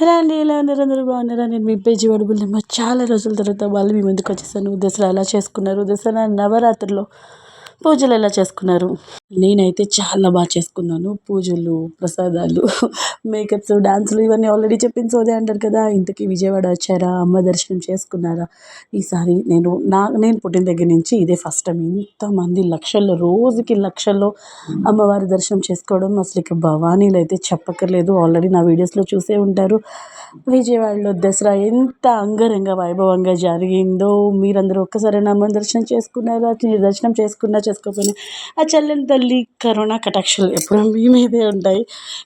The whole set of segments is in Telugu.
ఎలా అండి ఎలా ఉన్నారు అందరూ బాగున్నారా. నేను మీ పేజీ వడుబుల్లేమో చాలా రోజుల తర్వాత వాళ్ళు మీ ముందుకు వచ్చేసాను దసరా ఎలా చేసుకున్నారు? దసరా నవరాత్రిలో పూజలు ఎలా చేసుకున్నారు? నేనైతే చాలా బాగా చేసుకున్నాను. పూజలు ప్రసాదాలు మేకప్స్ డాన్సులు ఇవన్నీ ఆల్రెడీ చెప్పింది సోదే అంటారు కదా. ఇంతకీ విజయవాడ వచ్చారా? అమ్మ దర్శనం చేసుకున్నారా? ఈసారి నేను నా నేను పుట్టిన దగ్గర నుంచి ఇదే ఫస్ట్ టైం ఇంతమంది లక్షల్లో రోజుకి లక్షల్లో అమ్మవారి దర్శనం చేసుకోవడం అసలు ఇక భవానీలు అయితే చెప్పక్కర్లేదు. ఆల్రెడీ నా వీడియోస్లో చూసే ఉంటారు. విజయవాడలో దసరా ఎంత అంగరంగ వైభవంగా జరిగిందో. మీరందరూ ఒక్కసారైనా అమ్మ దర్శనం చేసుకున్నారా? దర్శనం చేసుకున్నా చేసుకోకపోయినా ఆ చల్లని తల్లి కరోనా కటాక్షలు ఎప్పుడూ మీ మీదే ఉంటాయి.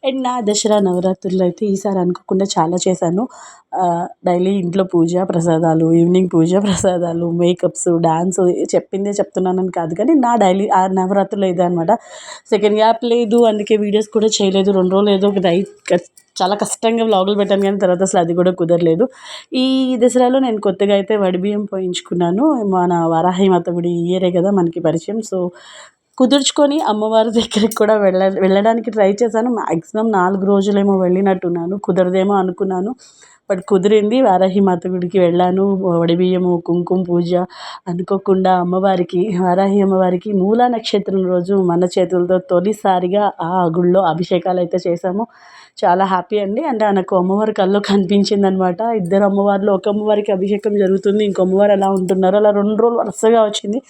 అండ్ నా దసరా నవరాత్రులు అయితే ఈసారి అనుకోకుండా చాలా చేశాను. డైలీ ఇంట్లో పూజ ప్రసాదాలు ఈవినింగ్ పూజ ప్రసాదాలు మేకప్స్ డ్యాన్స్ చెప్పిందే చెప్తున్నానని కాదు కానీ నా డైలీ ఆ నవరాత్రులు ఇదే అనమాట సెకండ్ గ్యాప్ లేదు అందుకే వీడియోస్ కూడా చేయలేదు. రెండు రోజులు ఏదో ఒక చాలా కష్టంగా వ్లాగులు పెట్టాను కానీ తర్వాత అసలు అది కూడా కుదరలేదు. ఈ దసరాలో నేను కొత్తగా అయితే వడిబియ్యం పోయించుకున్నాను. మన వారాహిమాత గుడి ఇయరే కదా మనకి పరిచయం. సో కుదుర్చుకొని అమ్మవారి దగ్గరికి కూడా వెళ్ళ వెళ్ళడానికి ట్రై చేశాను. మ్యాక్సిమం నాలుగు రోజులేమో వెళ్ళినట్టున్నాను. కుదరదేమో అనుకున్నాను. బట్ కుదిరింది. వారాహిమాత గుడికి వెళ్ళాను. వడిబియ్యము కుంకుమ పూజ అనుకోకుండా అమ్మవారికి వారాహి అమ్మవారికి మూలా నక్షత్రం రోజు మన చేతులతో తొలిసారిగా ఆ గుళ్ళో అభిషేకాలు అయితే చేశాము. చాలా హ్యాపీ అండి. అంటే నాకు అమ్మవారి కల్లో కనిపించింది అనమాట ఇద్దరు అమ్మవారిలో ఒక అమ్మవారికి అభిషేకం జరుగుతుంది. ఇంకో అమ్మవారు ఎలా ఉంటున్నారు అలా రెండు రోజులు వరుసగా వచ్చింది.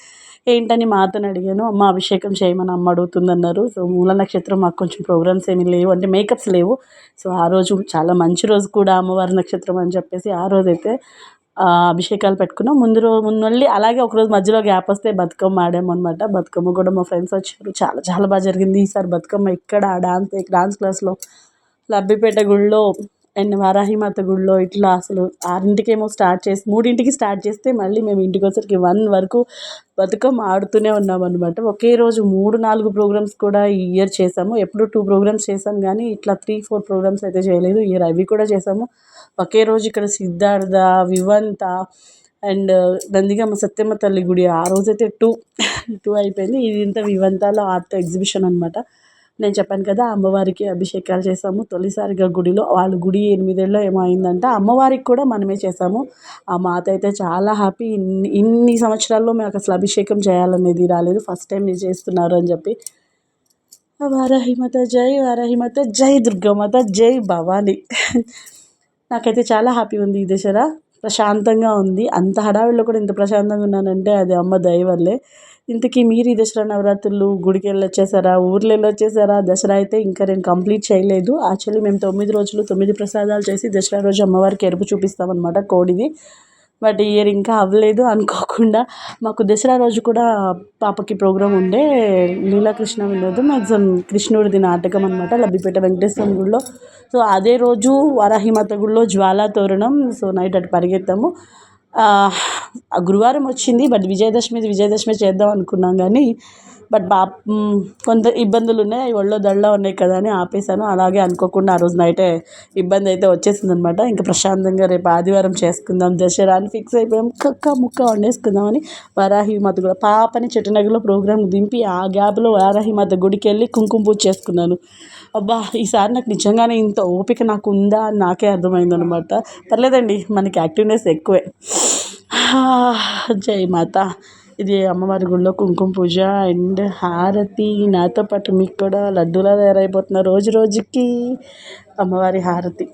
ఏంటని మాతను అడిగాను. అమ్మ అభిషేకం చేయమని అమ్మ అడుగుతుంది అన్నారు సో మూల నక్షత్రం మాకు కొంచెం ప్రోగ్రామ్స్ ఏమీ లేవు. అంటే మేకప్స్ లేవు. సో ఆ రోజు చాలా మంచి రోజు కూడా అమ్మవారి నక్షత్రం అని చెప్పేసి ఆ రోజు అయితే అభిషేకాలు పెట్టుకున్నాం. ముందు రోజు ముందు మళ్ళీ అలాగే ఒకరోజు మధ్యలో గ్యాప్ వస్తే బతుకమ్మ ఆడాము అనమాట బతుకమ్మ కూడా మా ఫ్రెండ్స్ వచ్చారు. చాలా చాలా బాగా జరిగింది. ఈసారి బతుకమ్మ ఇక్కడ డాన్స్ డాన్స్ క్లాస్లో లబ్బిపేట గుడిలో అండ్ వారాహిమాత గుడిలో ఇట్లా అసలు ఆరింటికేమో స్టార్ట్ చేసి మూడింటికి స్టార్ట్ చేస్తే మళ్ళీ మేము ఇంటికి వచ్చరికి వన్ వరకు బతుకమ్మ ఆడుతూనే ఉన్నాం అనమాట ఒకే రోజు మూడు నాలుగు ప్రోగ్రామ్స్ కూడా ఈ ఇయర్ చేసాము. ఎప్పుడు టూ ప్రోగ్రామ్స్ చేసాం కానీ ఇట్లా త్రీ ఫోర్ ప్రోగ్రామ్స్ అయితే చేయలేదు. ఇయర్ అవి కూడా చేసాము. ఒకే రోజు ఇక్కడ సిద్ధార్థ వివంత అండ్ నందిగమ్మ సత్యమ్మ తల్లి గుడి ఆ రోజైతే టూ టూ అయిపోయింది. ఇది ఇంత వివంతాలో ఆర్ట్ ఎగ్జిబిషన్ అనమాట నేను చెప్పాను కదా అమ్మవారికి అభిషేకాలు చేసాము తొలిసారిగా గుడిలో వాళ్ళు గుడి ఎనిమిదేళ్ళలో ఏమో అయిందంట అమ్మవారికి కూడా మనమే చేసాము ఆ మాత అయితే చాలా హ్యాపీ. ఇన్ని ఇన్ని సంవత్సరాల్లో మాకు అసలు అభిషేకం చేయాలనేది రాలేదు. ఫస్ట్ టైం మీరు చేస్తున్నారు అని చెప్పి. వారాహిమత జై వారాహిమత జై దుర్గామాత జై భవాని. నాకైతే చాలా హ్యాపీ ఉంది ఈ దసరా. ప్రశాంతంగా ఉంది. అంత హడావిడిలో కూడా ఇంత ప్రశాంతంగా ఉన్నానంటే అది అమ్మ దయ వల్లే. ఇంతకీ మీరు ఈ దసరా నవరాత్రులు గుడికి వెళ్ళి వచ్చేసారా ఊర్లో వెళ్ళి వచ్చేసారా దసరా అయితే ఇంకా నేను కంప్లీట్ చేయలేదు. యాక్చువల్లీ మేము తొమ్మిది రోజులు తొమ్మిది ప్రసాదాలు చేసి దసరా రోజు అమ్మవారికి ఎరుపు చూపిస్తామన్నమాట కోడిది. బట్ ఇయర్ ఇంకా అవ్వలేదు అనుకోకుండా మాకు దసరా రోజు కూడా పాపకి ప్రోగ్రాం ఉండే లీలాకృష్ణ వినోదం మ్యాక్సిమం కృష్ణుడిది నాటకం అనమాట లబ్బిపేట వెంకటేశ్వర గుడిలో. సో అదే రోజు వారాహిమాత గుడిలో జ్వాలా తోరణం సో నైట్ అటు పరిగెత్తాము. గురువారం వచ్చింది బట్ విజయదశమి విజయదశమి చేద్దాం అనుకున్నాం కానీ బట్ బా కొంత ఇబ్బందులు ఉన్నాయి. అవి ఒళ్ళో దళ్ళో ఉన్నాయి కదా అని ఆపేసాను అలాగే అనుకోకుండా ఆ రోజు నైటే ఇబ్బంది అయితే వచ్చేసింది అనమాట ఇంకా ప్రశాంతంగా రేపు ఆదివారం చేసుకుందాం. దసరా అని ఫిక్స్ అయిపోయాం. కక్క ముక్క వండేసుకుందామని వారాహిమాత కూడా పాపని చెట్టునగర్లో ప్రోగ్రామ్ దింపి ఆ గ్యాప్లో వారాహిమాత గుడికి వెళ్ళి కుంకుమ పూజ చేసుకున్నాను. అబ్బా ఈసారి నాకు నిజంగానే ఇంత ఓపిక నాకు ఉందా అని నాకే అర్థమైందనమాట. పర్లేదండి మనకి యాక్టివ్నెస్ ఎక్కువే. జై మాత. ఇది అమ్మవారి గుడిలో కుంకుమ పూజ అండ్ హారతి. నాతో పాటు మీకు కూడా లడ్డూలా తయారైపోతున్న రోజు రోజుకి అమ్మవారి హారతి.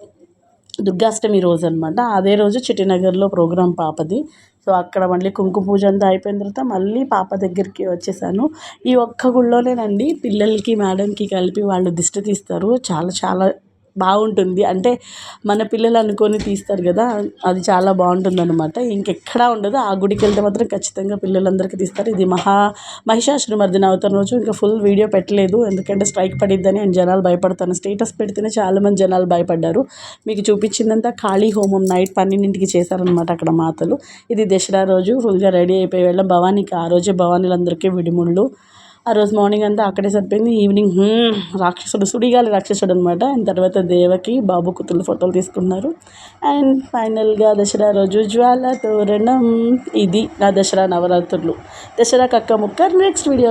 దుర్గాష్టమి రోజు అనమాట అదే రోజు చిట్టినగర్లో ప్రోగ్రాం పాపది. సో అక్కడ మళ్ళీ కుంకుమ పూజ అంతా అయిపోయిన తర్వాత మళ్ళీ పాప దగ్గరికి వచ్చేసాను. ఈ ఒక్క గుళ్ళోనేనండి పిల్లలకి మేడంకి కలిపి వాళ్ళు దిష్టి తీస్తారు. చాలా చాలా బాగుంటుంది. అంటే మన పిల్లలు అనుకొని తీస్తారు కదా అది చాలా బాగుంటుంది అనమాట ఇంకెక్కడా ఉండదు. ఆ గుడికి వెళ్తే మాత్రం ఖచ్చితంగా పిల్లలందరికీ తీస్తారు. ఇది మహా మహిషాసురమర్దిని అవతారం రోజు ఇంకా ఫుల్ వీడియో పెట్టలేదు. ఎందుకంటే స్ట్రైక్ పడిద్దని అండ్ జనాలు భయపడతాను. స్టేటస్ పెడితేనే చాలామంది జనాలు భయపడ్డారు. మీకు చూపించిందంతా ఖాళీ హోమం నైట్ పన్నెండింటికి చేశారనమాట అక్కడ మాతలు. ఇది దసరా రోజు ఫుల్గా రెడీ అయిపోయి వెళ్ళాం భవానీకి ఆ రోజే భవానీలందరికీ విడిముళ్ళు. ఆ రోజు మార్నింగ్ అంతా అక్కడే సరిపోయింది. ఈవినింగ్ రాక్షసుడు సుడిగాలి రాక్షసుడు అనమాట అండ్ తర్వాత దేవకి బాబు కూతురు ఫోటోలు తీసుకున్నారు. అండ్ ఫైనల్గా దసరా రోజు జ్వాల తోరణం. ఇది నా దసరా నవరాత్రులు. దసరా కక్క ముక్క నెక్స్ట్ వీడియో